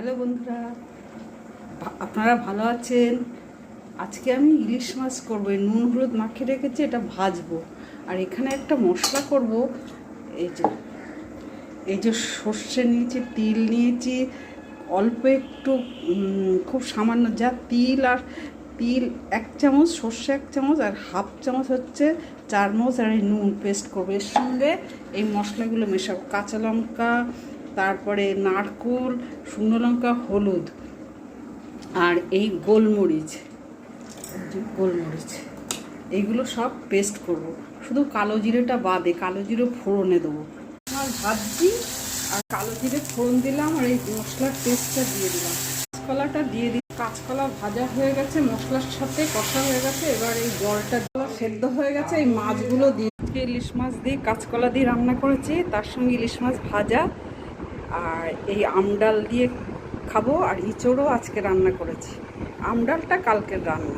Hello বন্ধুরা আপনারা ভালো আছেন? আজকে আমি ইলিশ মাছ করব নুন হলুদ মাখিয়ে রেখেছি, এটা ভাজবো। আর এখানে একটা মশলা করব, এই যে এই যে সর্ষে নিয়েছি, তিল নিয়েছি, অল্প একটু খুব সামান্য যা তিল আর তিল, এক চামচ, সর্ষে এক চামচ আর হাফ চামচ হচ্ছে চার চামচ আর এই নুন পেস্ট করব। এর সঙ্গে এই মশলাগুলো মেশাবো, কাঁচা লঙ্কা তারপরে নারকুল, শুকনো লঙ্কা, হলুদ আর এই গোলমরিচ গোলমরিচ এইগুলো সব পেস্ট করব। শুধু কালো জিরেটা বাদে, কালো জিরে ফোড়নে দেবো। মাছ ভাজছি, আর কালো জিরে ফোড়ন দিলাম, আর এই মশলার পেস্টটা দিয়ে দিলাম। কাঁচকলাটা দিয়ে দিই। কাঁচকলা ভাজা হয়ে গেছে, মশলার সাথে কষা হয়ে গেছে। এবার এই জলটা সেদ্ধ হয়ে গেছে। এই মাছগুলো দিয়ে, ইলিশ মাছ দিয়ে কাঁচকলা দিয়ে রান্না করেছি। তার সঙ্গে ইলিশ মাছ ভাজা আর এই আমডাল দিয়ে খাব আর ইঁচড়ও আজকে রান্না করেছি। আমডালটা কালকের রান্না।